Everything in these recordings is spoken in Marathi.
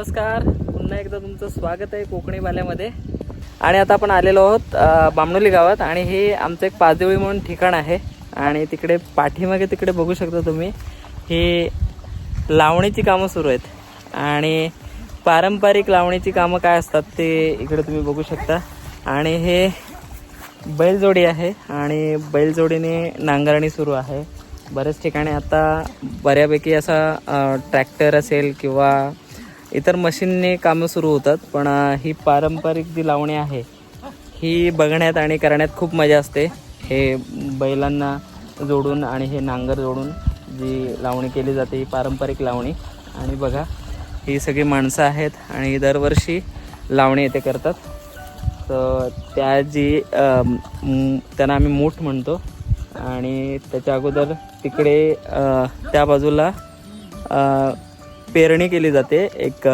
नमस्कार. पुन्हा एकदा तुमचं स्वागत आहे कोकणी बाल्यामध्ये आणि आता आपण आलेलो आहोत बामणोली गावात आणि हे आमचं एक पाचदेवळी म्हणून ठिकाण आहे. आणि तिकडे पाठीमागे तिकडे बघू शकता तुम्ही ही लावणीची कामं सुरू आहेत. आणि पारंपरिक लावणीची कामं काय असतात ते इकडे तुम्ही बघू शकता. आणि हे बैलजोडी आहे आणि बैलजोडीने नांगरणी सुरू आहे. बऱ्याच ठिकाणी आता बऱ्यापैकी असा ट्रॅक्टर असेल किंवा इतर मशीनने कामं सुरू होतात पण ही पारंपरिक जी लावणी आहे ही बघण्यात आणि करण्यात खूप मजा असते. हे बैलांना जोडून आणि हे नांगर जोडून जी लावणी केली जाते ही पारंपरिक लावणी. आणि बघा ही सगळी माणसं आहेत आणि दरवर्षी लावणी येथे करतात. तर त्या जी त्यांना आम्ही मूठ म्हणतो. आणि त्याच्या अगोदर तिकडे त्या बाजूला पेरणी केली जाते. एक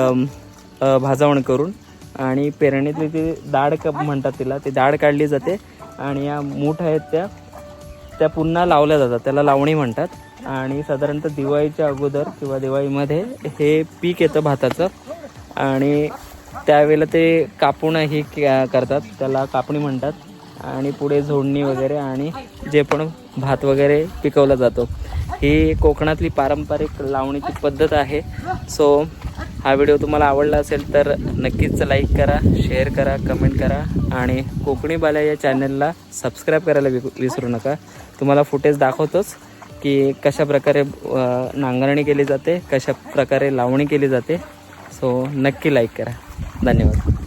भाजावण करून. आणि पेरणीतली ती डाळ क म्हणतात तिला ती डाळ काढली जाते. आणि या मूठ आहेत त्या त्या पुन्हा लावल्या जातात. त्याला लावणी म्हणतात. आणि साधारणतः दिवाळीच्या अगोदर किंवा दिवाळीमध्ये हे पीक येतं भाताचं. आणि त्यावेळेला ते कापूनही क- करतात. त्याला कापणी म्हणतात. आणि पुढे झोडणी वगैरे आणि जे पण भात वगैरे पिकवला जातो. ही कोकणातली पारंपरिक लावणीची पद्धत आहे. सो हा व्हिडिओ तुम्हाला आवडला असेल तर नक्कीच लाईक करा शेअर करा कमेंट करा आणि कोकणी बाल्या या चॅनलला सबस्क्राईब करायला वि विसरू नका. तुम्हाला फुटेज दाखवतोच की कशा प्रकारे नांगरणी केली जाते कशा प्रकारे लावणी केली जाते. सो नक्की लाईक करा. धन्यवाद.